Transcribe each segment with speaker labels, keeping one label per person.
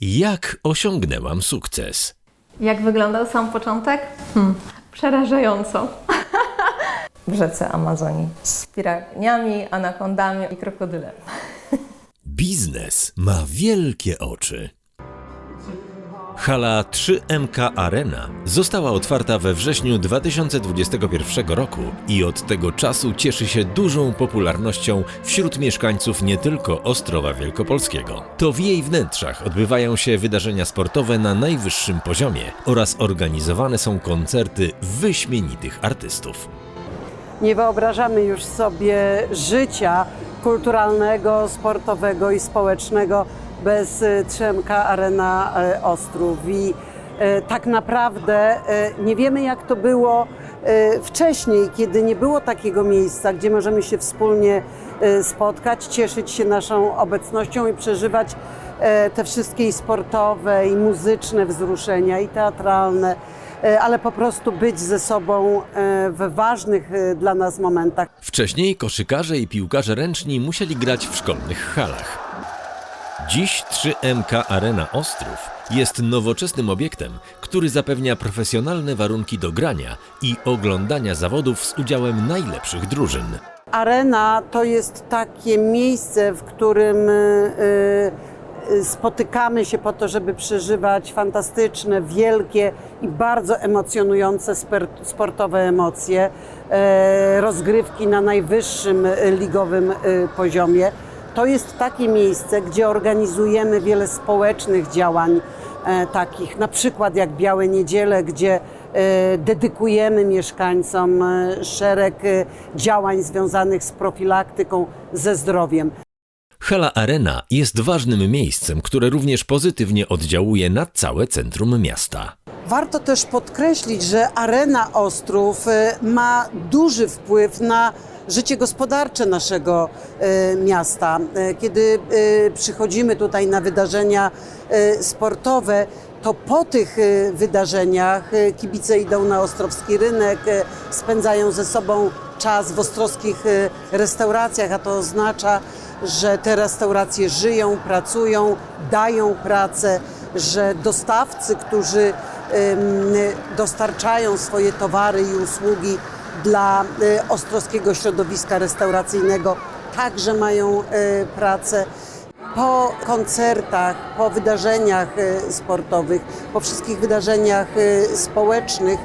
Speaker 1: Jak osiągnęłam sukces?
Speaker 2: Jak wyglądał sam początek? Hmm, przerażająco.
Speaker 3: w rzece Amazonii z piraniami, anakondami i krokodylem.
Speaker 1: Biznes ma wielkie oczy. Hala 3MK Arena została otwarta we wrześniu 2021 roku i od tego czasu cieszy się dużą popularnością wśród mieszkańców nie tylko Ostrowa Wielkopolskiego. To w jej wnętrzach odbywają się wydarzenia sportowe na najwyższym poziomie oraz organizowane są koncerty wyśmienitych artystów.
Speaker 4: Nie wyobrażamy już sobie życia kulturalnego, sportowego i społecznego bez y, 3MK Arena y, Ostrów. I y, tak naprawdę nie wiemy, jak to było wcześniej, kiedy nie było takiego miejsca, gdzie możemy się wspólnie spotkać, cieszyć się naszą obecnością i przeżywać te wszystkie i sportowe, i muzyczne wzruszenia, i teatralne, ale po prostu być ze sobą w ważnych dla nas momentach.
Speaker 1: Wcześniej koszykarze i piłkarze ręczni musieli grać w szkolnych halach. Dziś 3MK Arena Ostrów jest nowoczesnym obiektem, który zapewnia profesjonalne warunki do grania i oglądania zawodów z udziałem najlepszych drużyn.
Speaker 4: Arena to jest takie miejsce, w którym y, y, spotykamy się po to, żeby przeżywać fantastyczne, wielkie i bardzo emocjonujące sportowe emocje, e, rozgrywki na najwyższym e, ligowym poziomie. To jest takie miejsce, gdzie organizujemy wiele społecznych działań, e, takich na przykład jak Białe Niedziele, gdzie e, dedykujemy mieszkańcom e, szereg działań związanych z profilaktyką, ze zdrowiem.
Speaker 1: Hala Arena jest ważnym miejscem, które również pozytywnie oddziałuje na całe centrum miasta.
Speaker 4: Warto też podkreślić, że Arena Ostrów ma duży wpływ na życie gospodarcze naszego e, miasta. E, Kiedy e, przychodzimy tutaj na wydarzenia sportowe, to po tych wydarzeniach kibice idą na ostrowski rynek, spędzają ze sobą czas w ostrowskich restauracjach, a to oznacza, że te restauracje żyją, pracują, dają pracę, że dostawcy, którzy dostarczają swoje towary i usługi dla e, ostrowskiego środowiska restauracyjnego, także mają e, pracę. Po koncertach, po wydarzeniach e, sportowych, po wszystkich wydarzeniach społecznych,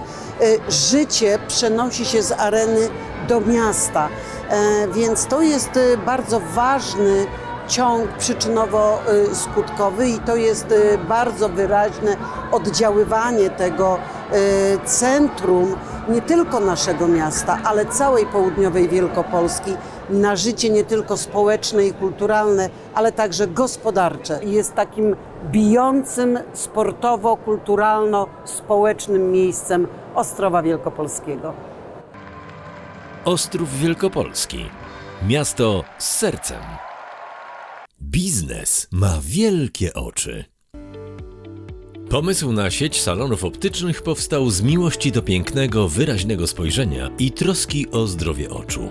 Speaker 4: życie przenosi się z areny do miasta. E, Więc to jest bardzo ważny ciąg przyczynowo-skutkowy i to jest bardzo wyraźne oddziaływanie tego centrum nie tylko naszego miasta, ale całej południowej Wielkopolski na życie nie tylko społeczne i kulturalne, ale także gospodarcze. Jest takim bijącym sportowo-kulturalno-społecznym miejscem Ostrowa Wielkopolskiego.
Speaker 1: Ostrów Wielkopolski. Miasto z sercem. Biznes ma wielkie oczy. Pomysł na sieć salonów optycznych powstał z miłości do pięknego, wyraźnego spojrzenia i troski o zdrowie oczu.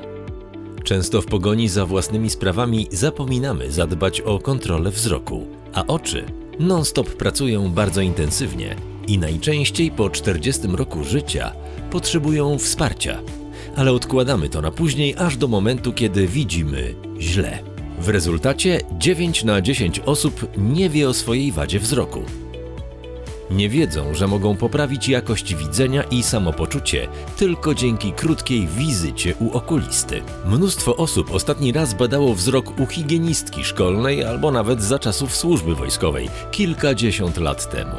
Speaker 1: Często w pogoni za własnymi sprawami zapominamy zadbać o kontrolę wzroku, a oczy non-stop pracują bardzo intensywnie i najczęściej po 40 roku życia potrzebują wsparcia, ale odkładamy to na później aż do momentu, kiedy widzimy źle. W rezultacie 9 na 10 osób nie wie o swojej wadzie wzroku. Nie wiedzą, że mogą poprawić jakość widzenia i samopoczucie tylko dzięki krótkiej wizycie u okulisty. Mnóstwo osób ostatni raz badało wzrok u higienistki szkolnej albo nawet za czasów służby wojskowej, kilkadziesiąt lat temu.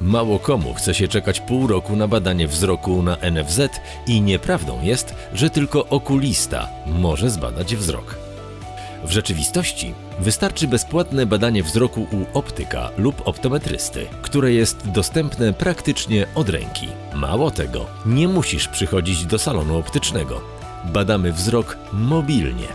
Speaker 1: Mało komu chce się czekać pół roku na badanie wzroku na NFZ i nieprawdą jest, że tylko okulista może zbadać wzrok. W rzeczywistości wystarczy bezpłatne badanie wzroku u optyka lub optometrysty, które jest dostępne praktycznie od ręki. Mało tego, nie musisz przychodzić do salonu optycznego. Badamy wzrok mobilnie.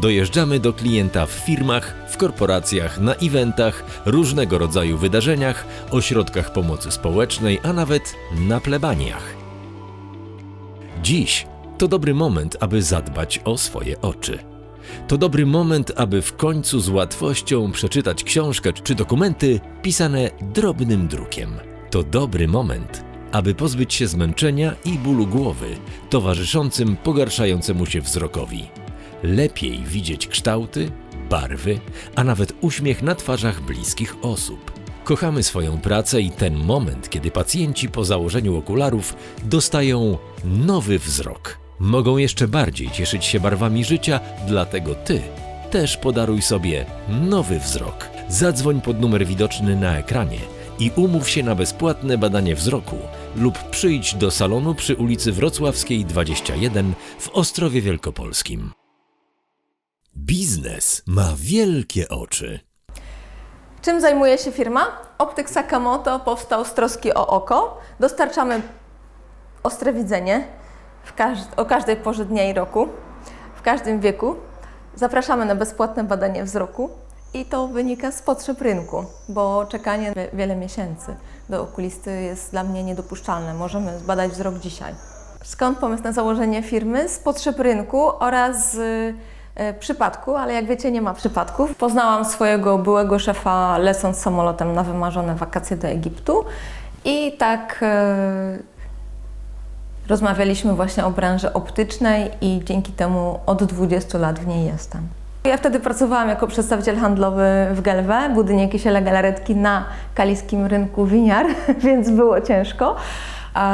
Speaker 1: Dojeżdżamy do klienta w firmach, w korporacjach, na eventach, różnego rodzaju wydarzeniach, ośrodkach pomocy społecznej, a nawet na plebaniach. Dziś to dobry moment, aby zadbać o swoje oczy. To dobry moment, aby w końcu z łatwością przeczytać książkę czy dokumenty pisane drobnym drukiem. To dobry moment, aby pozbyć się zmęczenia i bólu głowy towarzyszącym pogarszającemu się wzrokowi. Lepiej widzieć kształty, barwy, a nawet uśmiech na twarzach bliskich osób. Kochamy swoją pracę i ten moment, kiedy pacjenci po założeniu okularów dostają nowy wzrok. Mogą jeszcze bardziej cieszyć się barwami życia, dlatego ty też podaruj sobie nowy wzrok. Zadzwoń pod numer widoczny na ekranie i umów się na bezpłatne badanie wzroku lub przyjdź do salonu przy ulicy Wrocławskiej 21 w Ostrowie Wielkopolskim. Biznes ma wielkie oczy.
Speaker 3: Czym zajmuje się firma? Optyk Sakamoto powstał z troski o oko. Dostarczamy ostre widzenie w każd- o każdej porze dnia i roku, w każdym wieku. Zapraszamy na bezpłatne badanie wzroku i to wynika z potrzeb rynku, bo czekanie wie- wiele miesięcy do okulisty jest dla mnie niedopuszczalne. Możemy zbadać wzrok dzisiaj. Skąd pomysł na założenie firmy? Z potrzeb rynku oraz z e, przypadku, ale jak wiecie, nie ma przypadków. Poznałam swojego byłego szefa lecąc samolotem na wymarzone wakacje do Egiptu i tak e, rozmawialiśmy właśnie o branży optycznej i dzięki temu od 20 lat w niej jestem. Ja wtedy pracowałam jako przedstawiciel handlowy w Gelwe, budynie Kisiela Galaretki na kaliskim rynku winiar, więc było ciężko,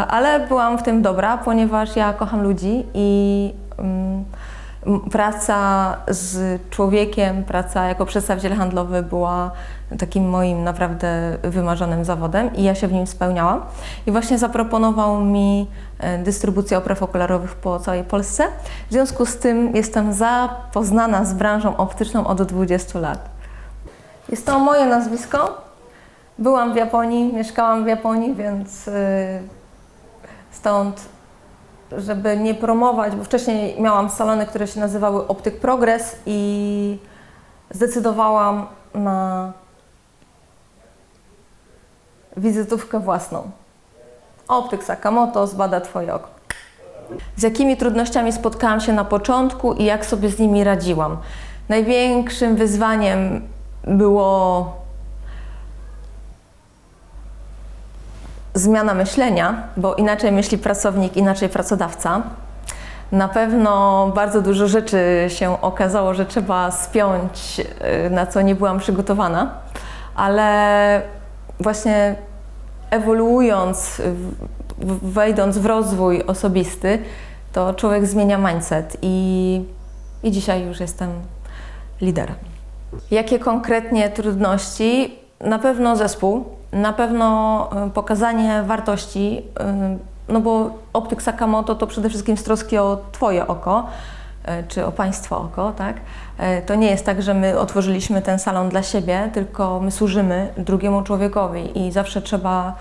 Speaker 3: ale byłam w tym dobra, ponieważ ja kocham ludzi i mm, praca z człowiekiem, praca jako przedstawiciel handlowy była takim moim naprawdę wymarzonym zawodem i ja się w nim spełniałam. I właśnie zaproponował mi e, dystrybucję opraw okularowych po całej Polsce. W związku z tym jestem zapoznana z branżą optyczną od 20 lat. Jest to moje nazwisko. Byłam w Japonii, mieszkałam w Japonii, więc y, stąd, żeby nie promować, bo wcześniej miałam salony, które się nazywały Optyk Progress i zdecydowałam na wizytówkę własną. Optyk Sakamoto zbada Twoje oko. Z jakimi trudnościami spotkałam się na początku i jak sobie z nimi radziłam? Największym wyzwaniem było zmiana myślenia, bo inaczej myśli pracownik, inaczej pracodawca. Na pewno bardzo dużo rzeczy się okazało, że trzeba spiąć, y, na co nie byłam przygotowana, ale właśnie ewoluując, wejdąc w rozwój osobisty, to człowiek zmienia mindset i, i dzisiaj już jestem liderem. Jakie konkretnie trudności? Na pewno zespół, na pewno y, pokazanie wartości, y, no bo optyk Sakamoto to przede wszystkim z troski o Twoje oko, czy o Państwo oko, tak? Y, To nie jest tak, że my otworzyliśmy ten salon dla siebie, tylko my służymy drugiemu człowiekowi i zawsze trzeba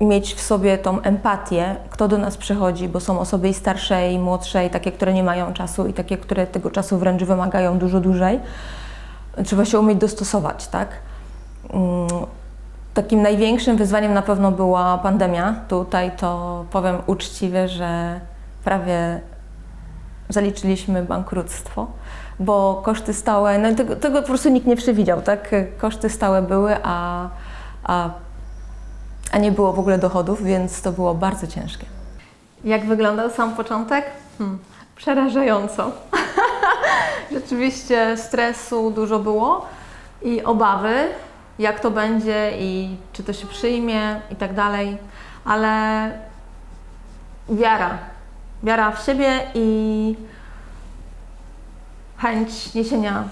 Speaker 3: y, mieć w sobie tą empatię, kto do nas przychodzi, bo są osoby i starsze, i młodsze, i takie, które nie mają czasu, i takie, które tego czasu wręcz wymagają dużo dłużej. Trzeba się umieć dostosować, tak? Mm, Takim największym wyzwaniem na pewno była pandemia. Tutaj to powiem uczciwie, że prawie zaliczyliśmy bankructwo, bo koszty stałe, no tego, tego po prostu nikt nie przewidział, tak? Koszty stałe były, a, a, a nie było w ogóle dochodów, więc to było bardzo ciężkie.
Speaker 2: Jak wyglądał sam początek? Hmm. Przerażająco. Rzeczywiście stresu dużo było i obawy, jak to będzie i czy to się przyjmie i tak dalej, ale wiara. Wiara w siebie i chęć niesienia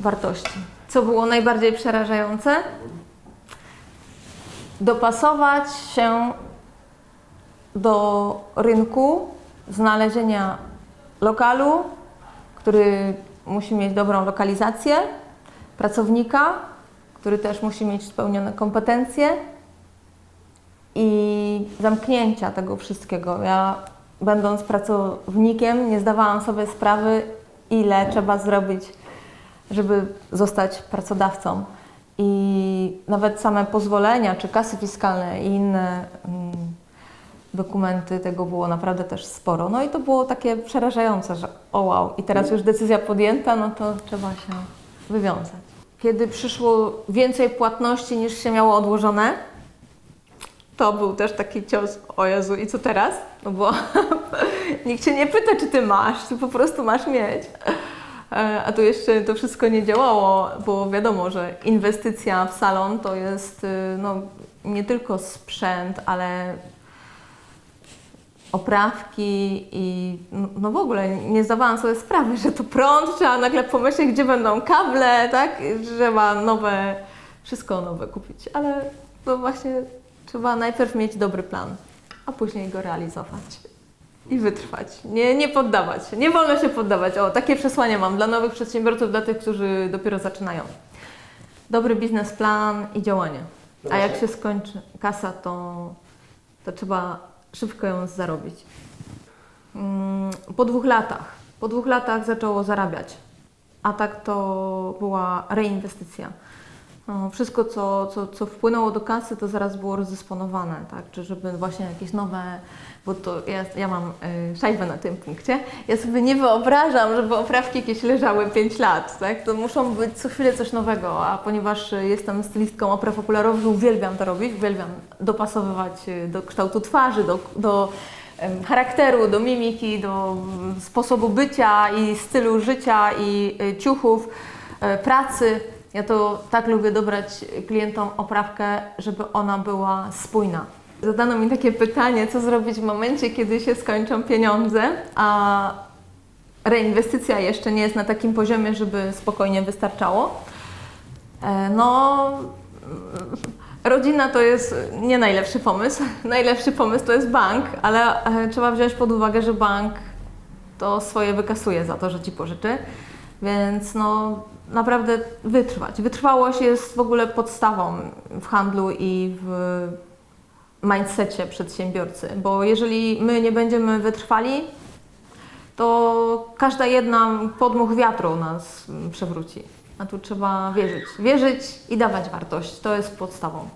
Speaker 2: wartości. Co było najbardziej przerażające? Dopasować się do rynku, znalezienia lokalu, który musi mieć dobrą lokalizację, pracownika, który też musi mieć spełnione kompetencje i zamknięcia tego wszystkiego. Ja, będąc pracownikiem, nie zdawałam sobie sprawy, ile trzeba zrobić, żeby zostać pracodawcą. I nawet same pozwolenia czy kasy fiskalne i inne. mm,
Speaker 3: dokumenty, tego było naprawdę też sporo. No i to było takie przerażające, że o wow, i teraz już decyzja podjęta, no to trzeba się wywiązać. Kiedy przyszło więcej płatności niż się miało odłożone, to był też taki cios, o Jezu, i co teraz? No bo nikt się nie pyta, czy ty masz, ty po prostu masz mieć. E, A tu jeszcze to wszystko nie działało, bo wiadomo, że inwestycja w salon to jest y, no, nie tylko sprzęt, ale oprawki i no- no w ogóle nie zdawałam sobie sprawy, że to prąd, trzeba nagle pomyśleć, gdzie będą kable, tak? Trzeba nowe, wszystko nowe kupić, ale to właśnie trzeba najpierw mieć dobry plan, a później go realizować i wytrwać. Nie, nie poddawać się, nie wolno się poddawać. O, takie przesłanie mam dla nowych przedsiębiorców, dla tych, którzy dopiero zaczynają. Dobry biznesplan i działanie. A jak się skończy kasa, to, to trzeba szybko ją zarobić. Mm, Po dwóch latach, po dwóch latach zaczęło zarabiać, a tak to była reinwestycja. Wszystko, co, co, co wpłynęło do kasy, to zaraz było rozdysponowane, tak? Czy żeby właśnie jakieś nowe, bo to ja, ja mam y, szajbę na tym punkcie. Ja sobie nie wyobrażam, żeby oprawki jakieś leżały 5 lat, tak? To muszą być co chwilę coś nowego, a ponieważ jestem stylistką opraw okularowych, uwielbiam to robić, uwielbiam dopasowywać y, do kształtu twarzy, do, do charakteru, do mimiki, do mm, sposobu bycia i stylu życia i y, ciuchów, y, pracy. Ja to tak lubię dobrać klientom oprawkę, żeby ona była spójna. Zadano mi takie pytanie, co zrobić w momencie, kiedy się skończą pieniądze, a reinwestycja jeszcze nie jest na takim poziomie, żeby spokojnie wystarczało. E, No, rodzina to jest nie najlepszy pomysł. Najlepszy pomysł to jest bank, ale e, trzeba wziąć pod uwagę, że bank to swoje wykasuje za to, że ci pożyczy. Więc no, naprawdę wytrwać. Wytrwałość jest w ogóle podstawą w handlu i w mindsetie przedsiębiorcy, bo jeżeli my nie będziemy wytrwali, to każda jedna podmuch wiatru nas przewróci. A tu trzeba wierzyć. Wierzyć i dawać wartość. To jest podstawą.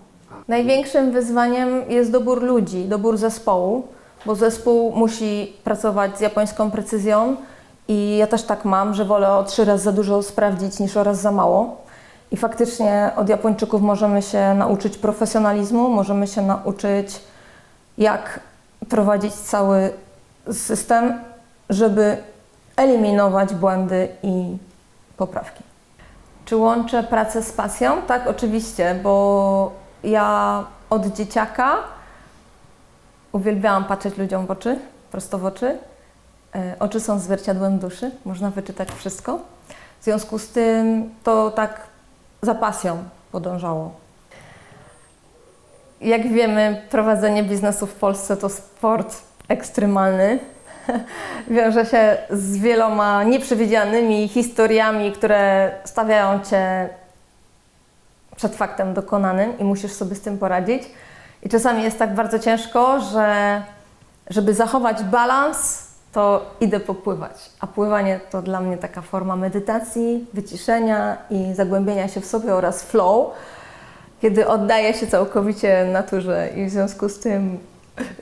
Speaker 3: Największym wyzwaniem jest dobór ludzi, dobór zespołu, bo zespół musi pracować z japońską precyzją i ja też tak mam, że wolę o trzy razy za dużo sprawdzić niż o raz za mało. I faktycznie od Japończyków możemy się nauczyć profesjonalizmu, możemy się nauczyć, jak prowadzić cały system, żeby eliminować błędy i poprawki. Czy łączę pracę z pasją? Tak, oczywiście, bo ja od dzieciaka uwielbiałam patrzeć ludziom w oczy, prosto w oczy. E, Oczy są zwierciadłem duszy, można wyczytać wszystko. W związku z tym to tak za pasją podążało. Jak wiemy, prowadzenie biznesu w Polsce to sport ekstremalny. Wiąże się z wieloma nieprzewidzianymi historiami, które stawiają cię przed faktem dokonanym i musisz sobie z tym poradzić. I czasami jest tak bardzo ciężko, że żeby zachować balans, to idę popływać. A pływanie to dla mnie taka forma medytacji, wyciszenia i zagłębienia się w sobie oraz flow, kiedy oddaję się całkowicie naturze i w związku z tym,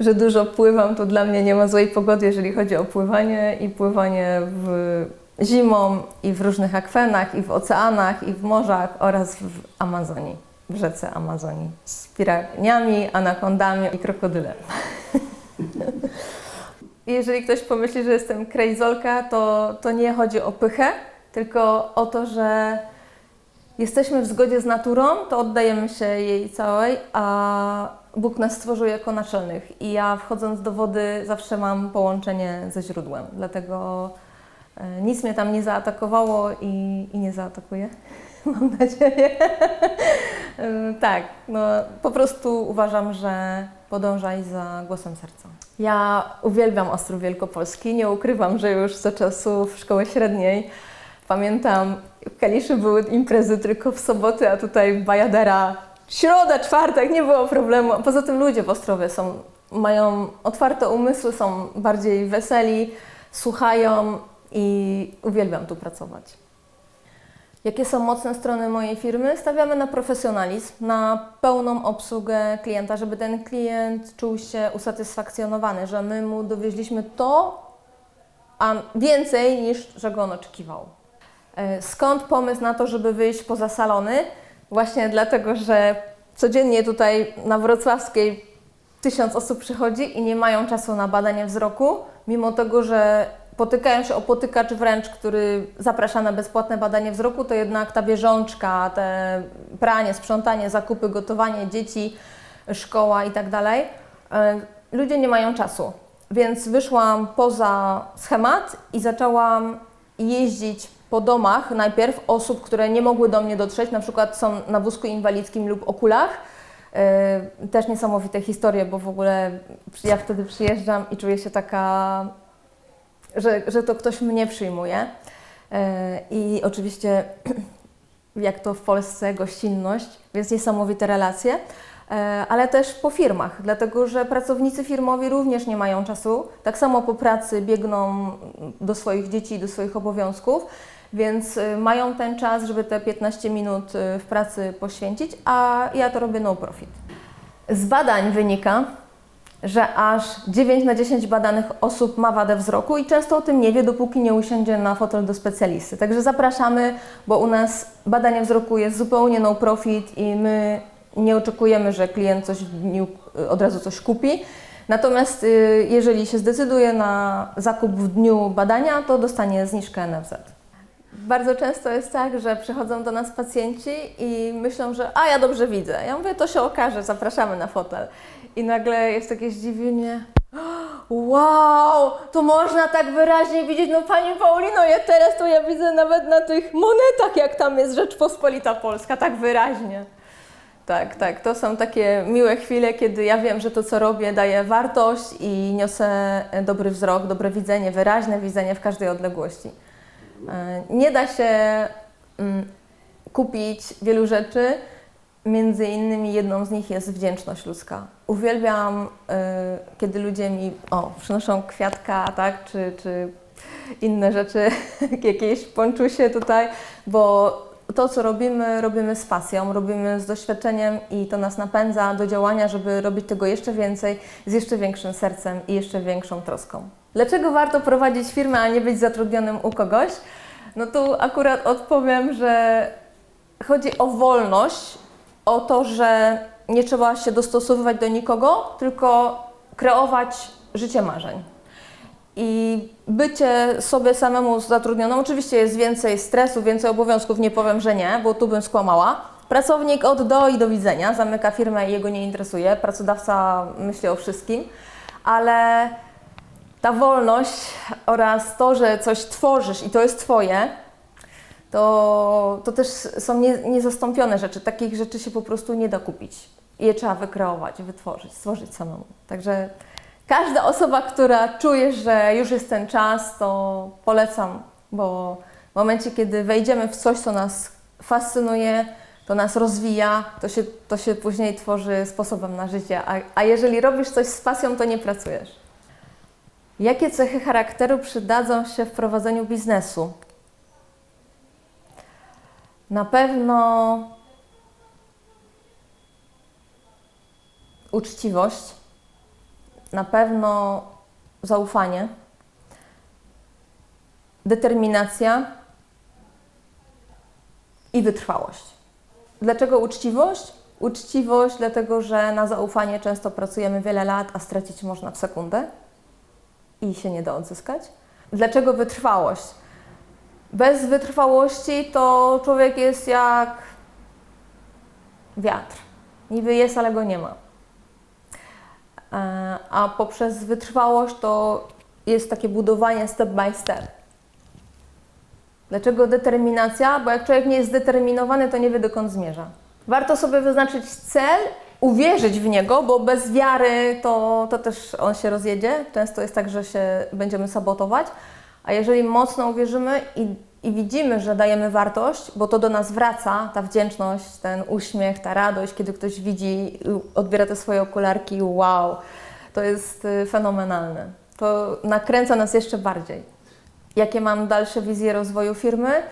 Speaker 3: że dużo pływam, to dla mnie nie ma złej pogody, jeżeli chodzi o pływanie i pływanie w zimą i w różnych akwenach, i w oceanach, i w morzach oraz w Amazonii, w rzece Amazonii z piraniami, anakondami i krokodylem. Jeżeli ktoś pomyśli, że jestem krejzolka, to, to nie chodzi o pychę, tylko o to, że jesteśmy w zgodzie z naturą, to oddajemy się jej całej, a Bóg nas stworzył jako naczelnych. I ja wchodząc do wody zawsze mam połączenie ze źródłem, dlatego e, nic mnie tam nie zaatakowało i, i nie zaatakuje. Mam nadzieję. Tak, no po prostu uważam, że podążaj za głosem serca. Ja uwielbiam Ostrów Wielkopolski. Nie ukrywam, że już za czasów szkoły średniej pamiętam, w Kaliszy były imprezy tylko w soboty, a tutaj Bajadera środa, czwartek, nie było problemu. Poza tym ludzie w Ostrowie są, mają otwarte umysły, są bardziej weseli, słuchają i uwielbiam tu pracować. Jakie są mocne strony mojej firmy? Stawiamy na profesjonalizm, na pełną obsługę klienta, żeby ten klient czuł się usatysfakcjonowany, że my mu dowieźliśmy to, a więcej niż czego on oczekiwał. E, Skąd pomysł na to, żeby wyjść poza salony? Właśnie dlatego, że codziennie tutaj na Wrocławskiej tysiąc osób przychodzi i nie mają czasu na badanie wzroku, mimo tego, że potykają się o potykacz wręcz, który zaprasza na bezpłatne badanie wzroku, to jednak ta bieżączka, te pranie, sprzątanie, zakupy, gotowanie dzieci, szkoła i tak dalej, e, ludzie nie mają czasu. Więc wyszłam poza schemat i zaczęłam jeździć po domach najpierw osób, które nie mogły do mnie dotrzeć, na przykład są na wózku inwalidzkim lub okulach. Yy, Też niesamowite historie, bo w ogóle ja wtedy przyjeżdżam i czuję się taka, że, że to ktoś mnie przyjmuje. Yy, I oczywiście, jak to w Polsce, gościnność, więc niesamowite relacje, Yy, ale też po firmach, dlatego że pracownicy firmowi również nie mają czasu. Tak samo po pracy biegną do swoich dzieci do swoich obowiązków, więc y, mają ten czas, żeby te 15 minut w pracy poświęcić, a ja to robię no profit. Z badań wynika, że aż 9 na 10 badanych osób ma wadę wzroku i często o tym nie wie, dopóki nie usiądzie na fotel do specjalisty. Także zapraszamy, bo u nas badanie wzroku jest zupełnie no profit i my nie oczekujemy, że klient coś w dniu y, od razu coś kupi. Natomiast y, jeżeli się zdecyduje na zakup w dniu badania, to dostanie zniżkę NFZ. Bardzo często jest tak, że przychodzą do nas pacjenci i myślą, że a ja dobrze widzę. Ja mówię, to się okaże, zapraszamy na fotel. I nagle jest takie zdziwienie. Wow, to można tak wyraźnie widzieć. No Pani Paulino, ja teraz to ja widzę nawet na tych monetach, jak tam jest Rzeczpospolita Polska, tak wyraźnie. Tak, tak. To są takie miłe chwile, kiedy ja wiem, że to, co robię, daje wartość i niosę dobry wzrok, dobre widzenie, wyraźne widzenie w każdej odległości. E, Nie da się mm, kupić wielu rzeczy. Między innymi jedną z nich jest wdzięczność ludzka. Uwielbiam, e, kiedy ludzie mi o, przynoszą kwiatka, tak, czy, czy inne rzeczy, jakieś ponczusie tutaj, bo to, co robimy, robimy z pasją, robimy z doświadczeniem i to nas napędza do działania, żeby robić tego jeszcze więcej, z jeszcze większym sercem i jeszcze większą troską. Dlaczego warto prowadzić firmę, a nie być zatrudnionym u kogoś? No tu akurat odpowiem, że chodzi o wolność, o to, że nie trzeba się dostosowywać do nikogo, tylko kreować życie marzeń. I bycie sobie samemu zatrudnioną, oczywiście jest więcej stresu, więcej obowiązków, nie powiem, że nie, bo tu bym skłamała. Pracownik od do i do widzenia, zamyka firmę i jego nie interesuje, pracodawca myśli o wszystkim, ale ta wolność oraz to, że coś tworzysz i to jest Twoje, to, to też są nie, niezastąpione rzeczy. Takich rzeczy się po prostu nie da kupić. Je trzeba wykreować, wytworzyć, stworzyć samemu. Także każda osoba, która czuje, że już jest ten czas, to polecam, bo w momencie, kiedy wejdziemy w coś, co nas fascynuje, to nas rozwija, to się, to się później tworzy sposobem na życie. A, a jeżeli robisz coś z pasją, to nie pracujesz. Jakie cechy charakteru przydadzą się w prowadzeniu biznesu? Na pewno uczciwość, na pewno zaufanie, determinacja i wytrwałość. Dlaczego uczciwość? Uczciwość, dlatego że na zaufanie często pracujemy wiele lat, a stracić można w sekundę i się nie da odzyskać. Dlaczego wytrwałość? Bez wytrwałości to człowiek jest jak wiatr. Niby jest, ale go nie ma. E, A poprzez wytrwałość to jest takie budowanie step by step. Dlaczego determinacja? Bo jak człowiek nie jest zdeterminowany, to nie wie dokąd zmierza. Warto sobie wyznaczyć cel, uwierzyć w niego, bo bez wiary to, to też on się rozjedzie. Często jest tak, że się będziemy sabotować. A jeżeli mocno uwierzymy i, i widzimy, że dajemy wartość, bo to do nas wraca, ta wdzięczność, ten uśmiech, ta radość, kiedy ktoś widzi, odbiera te swoje okularki, wow, to jest y, fenomenalne. To nakręca nas jeszcze bardziej. Jakie mam dalsze wizje rozwoju firmy?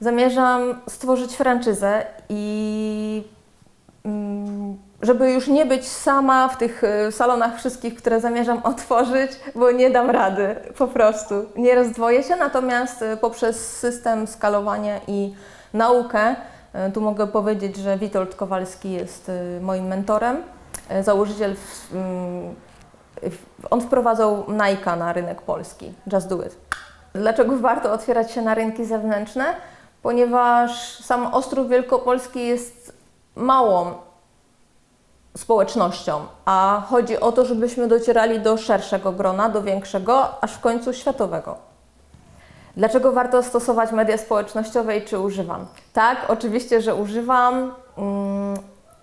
Speaker 3: Zamierzam stworzyć franczyzę i mm, żeby już nie być sama w tych y, salonach wszystkich, które zamierzam otworzyć, bo nie dam rady po prostu. Nie rozdwoję się, natomiast y, poprzez system skalowania i naukę, y, tu mogę powiedzieć, że Witold Kowalski jest moim mentorem, założyciel, mm, w- on wprowadzał Nike na rynek polski, Just Do It. Dlaczego warto otwierać się na rynki zewnętrzne? Ponieważ sam Ostrów Wielkopolski jest małą społecznością, a chodzi o to, żebyśmy docierali do szerszego grona, do większego, aż w końcu światowego. Dlaczego warto stosować media społecznościowe i czy używam? Tak, oczywiście, że używam. Mm,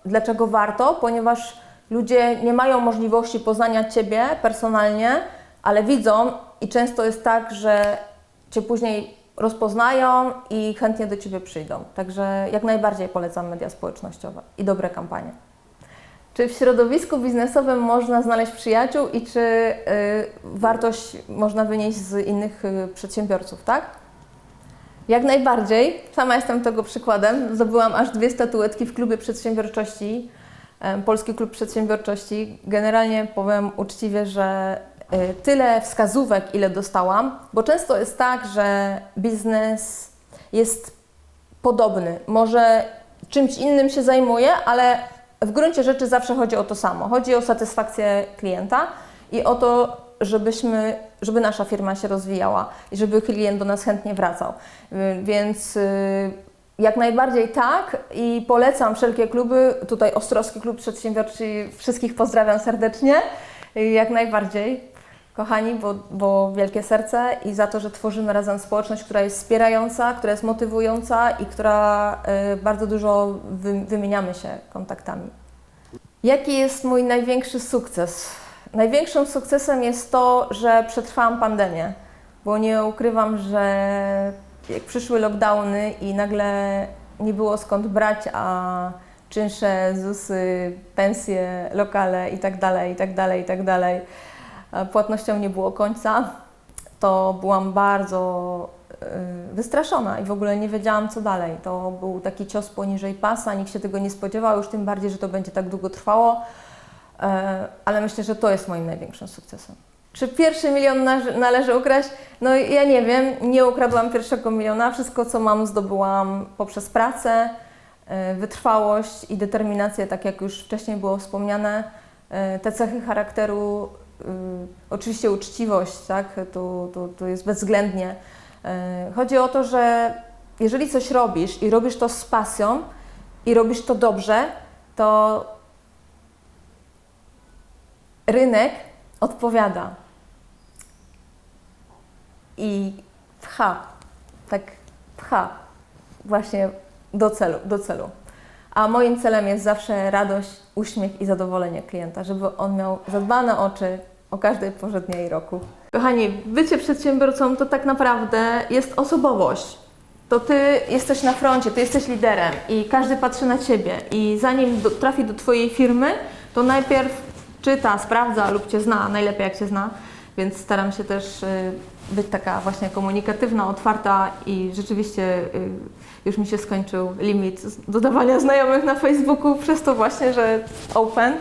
Speaker 3: Dlaczego warto? Ponieważ ludzie nie mają możliwości poznania Ciebie personalnie, ale widzą i często jest tak, że Cię później rozpoznają i chętnie do Ciebie przyjdą. Także jak najbardziej polecam media społecznościowe i dobre kampanie. Czy w środowisku biznesowym można znaleźć przyjaciół i czy y, wartość można wynieść z innych y, przedsiębiorców, tak? Jak najbardziej. Sama jestem tego przykładem. Zdobyłam aż dwie statuetki w klubie przedsiębiorczości, em, Polski Klub Przedsiębiorczości. Generalnie powiem uczciwie, że y, tyle wskazówek, ile dostałam, bo często jest tak, że biznes jest podobny. Może czymś innym się zajmuje, ale w gruncie rzeczy zawsze chodzi o to samo. Chodzi o satysfakcję klienta i o to, żebyśmy, żeby nasza firma się rozwijała i żeby klient do nas chętnie wracał. Y, Więc y, jak najbardziej tak i polecam wszelkie kluby. Tutaj Ostrowski Klub Przedsiębiorczy, wszystkich pozdrawiam serdecznie. Y, Jak najbardziej. Kochani, bo, bo wielkie serce i za to, że tworzymy razem społeczność, która jest wspierająca, która jest motywująca i która y, bardzo dużo wy, wymieniamy się kontaktami. Jaki jest mój największy sukces? Największym sukcesem jest to, że przetrwałam pandemię, bo nie ukrywam, że jak przyszły lockdowny i nagle nie było skąd brać, a czynsze, ZUSy, pensje, lokale i tak dalej, i płatnością nie było końca, to byłam bardzo y, wystraszona i w ogóle nie wiedziałam, co dalej. To był taki cios poniżej pasa, nikt się tego nie spodziewał, już tym bardziej, że to będzie tak długo trwało, E, ale myślę, że to jest moim największym sukcesem. Czy pierwszy milion należy ukraść? No ja nie wiem, nie ukradłam pierwszego miliona. Wszystko, co mam, zdobyłam poprzez pracę, e, wytrwałość i determinację, tak jak już wcześniej było wspomniane. E, Te cechy charakteru, oczywiście uczciwość, tak, tu, tu, tu jest bezwzględnie. E, Chodzi o to, że jeżeli coś robisz i robisz to z pasją i robisz to dobrze, to rynek odpowiada i pcha, tak pcha właśnie do celu, do celu. A moim celem jest zawsze radość, uśmiech i zadowolenie klienta, żeby on miał zadbane oczy o każdej porze dnia i roku.
Speaker 2: Kochani, bycie przedsiębiorcą to tak naprawdę jest osobowość. To ty jesteś na froncie, ty jesteś liderem i każdy patrzy na ciebie. I zanim do, trafi do twojej firmy, to najpierw czyta, sprawdza lub cię zna, najlepiej jak cię zna. Więc staram się też y, być taka właśnie komunikatywna, otwarta i rzeczywiście y, już mi się skończył limit dodawania znajomych na Facebooku przez to właśnie, że open.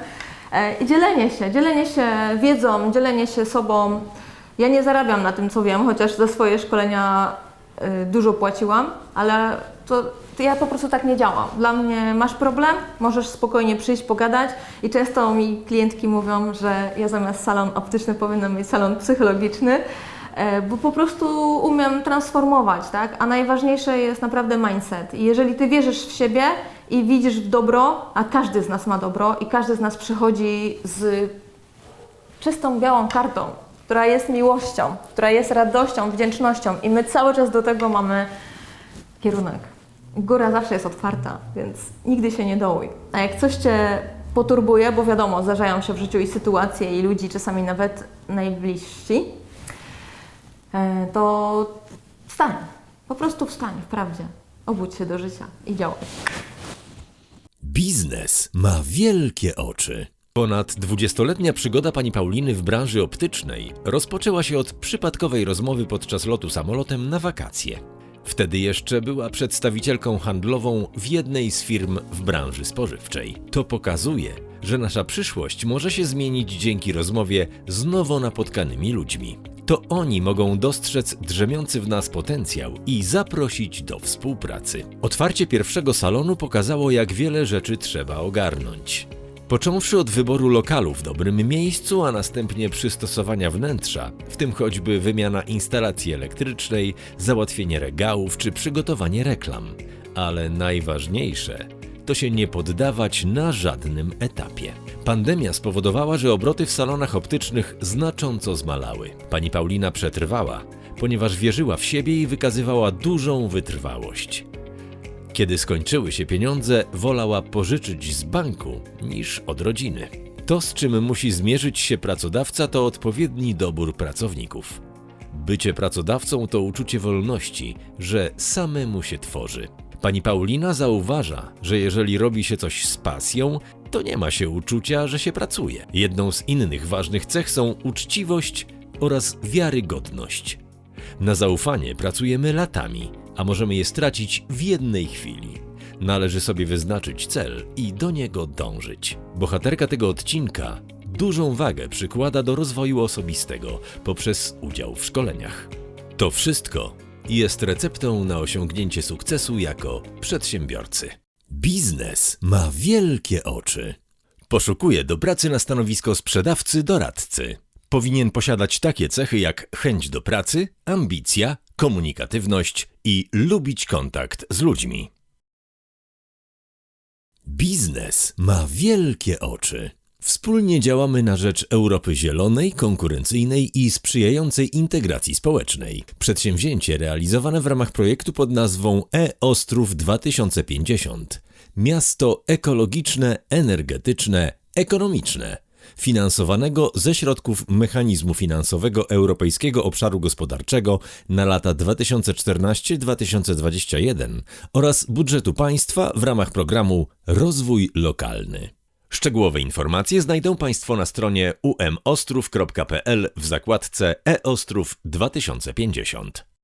Speaker 2: E, I dzielenie się, dzielenie się wiedzą, dzielenie się sobą. Ja nie zarabiam na tym, co wiem, chociaż za swoje szkolenia y, dużo płaciłam, ale to, to ja po prostu tak nie działam. Dla mnie masz problem, możesz spokojnie przyjść, pogadać i często mi klientki mówią, że ja zamiast salon optyczny powinnam mieć salon psychologiczny, bo po prostu umiem transformować, tak? A najważniejsze jest naprawdę mindset. I jeżeli ty wierzysz w siebie i widzisz w dobro, a każdy z nas ma dobro i każdy z nas przychodzi z czystą białą kartą, która jest miłością, która jest radością, wdzięcznością i my cały czas do tego mamy kierunek. Góra zawsze jest otwarta, więc nigdy się nie dołuj. A jak coś Cię poturbuje, bo wiadomo, zdarzają się w życiu i sytuacje, i ludzi, czasami nawet najbliżsi, e, to wstań. Po prostu wstań w prawdzie. Obudź się do życia i działaj.
Speaker 1: Biznes ma wielkie oczy. Ponad 20-letnia przygoda pani Pauliny w branży optycznej rozpoczęła się od przypadkowej rozmowy podczas lotu samolotem na wakacje. Wtedy jeszcze była przedstawicielką handlową w jednej z firm w branży spożywczej. To pokazuje, że nasza przyszłość może się zmienić dzięki rozmowie z nowo napotkanymi ludźmi. To oni mogą dostrzec drzemiący w nas potencjał i zaprosić do współpracy. Otwarcie pierwszego salonu pokazało, jak wiele rzeczy trzeba ogarnąć. Począwszy od wyboru lokalu w dobrym miejscu, a następnie przystosowania wnętrza, w tym choćby wymiana instalacji elektrycznej, załatwienie regałów czy przygotowanie reklam. Ale najważniejsze to się nie poddawać na żadnym etapie. Pandemia spowodowała, że obroty w salonach optycznych znacząco zmalały. Pani Paulina przetrwała, ponieważ wierzyła w siebie i wykazywała dużą wytrwałość. Kiedy skończyły się pieniądze, wolała pożyczyć z banku niż od rodziny. To, z czym musi zmierzyć się pracodawca, to odpowiedni dobór pracowników. Bycie pracodawcą to uczucie wolności, że samemu się tworzy. Pani Paulina zauważa, że jeżeli robi się coś z pasją, to nie ma się uczucia, że się pracuje. Jedną z innych ważnych cech są uczciwość oraz wiarygodność. Na zaufanie pracujemy latami, a możemy je stracić w jednej chwili. Należy sobie wyznaczyć cel i do niego dążyć. Bohaterka tego odcinka dużą wagę przykłada do rozwoju osobistego poprzez udział w szkoleniach. To wszystko jest receptą na osiągnięcie sukcesu jako przedsiębiorcy. Biznes ma wielkie oczy. Poszukuje do pracy na stanowisko sprzedawcy doradcy. Powinien posiadać takie cechy jak chęć do pracy, ambicja, komunikatywność i lubić kontakt z ludźmi. Biznes ma wielkie oczy. Wspólnie działamy na rzecz Europy zielonej, konkurencyjnej i sprzyjającej integracji społecznej. Przedsięwzięcie realizowane w ramach projektu pod nazwą E-Ostrów 2050. Miasto ekologiczne, energetyczne, ekonomiczne. Finansowanego ze środków mechanizmu finansowego Europejskiego Obszaru Gospodarczego na lata 2014-2021 oraz budżetu państwa w ramach programu Rozwój Lokalny. Szczegółowe informacje znajdą Państwo na stronie umostrów.pl w zakładce e-ostrów 2050.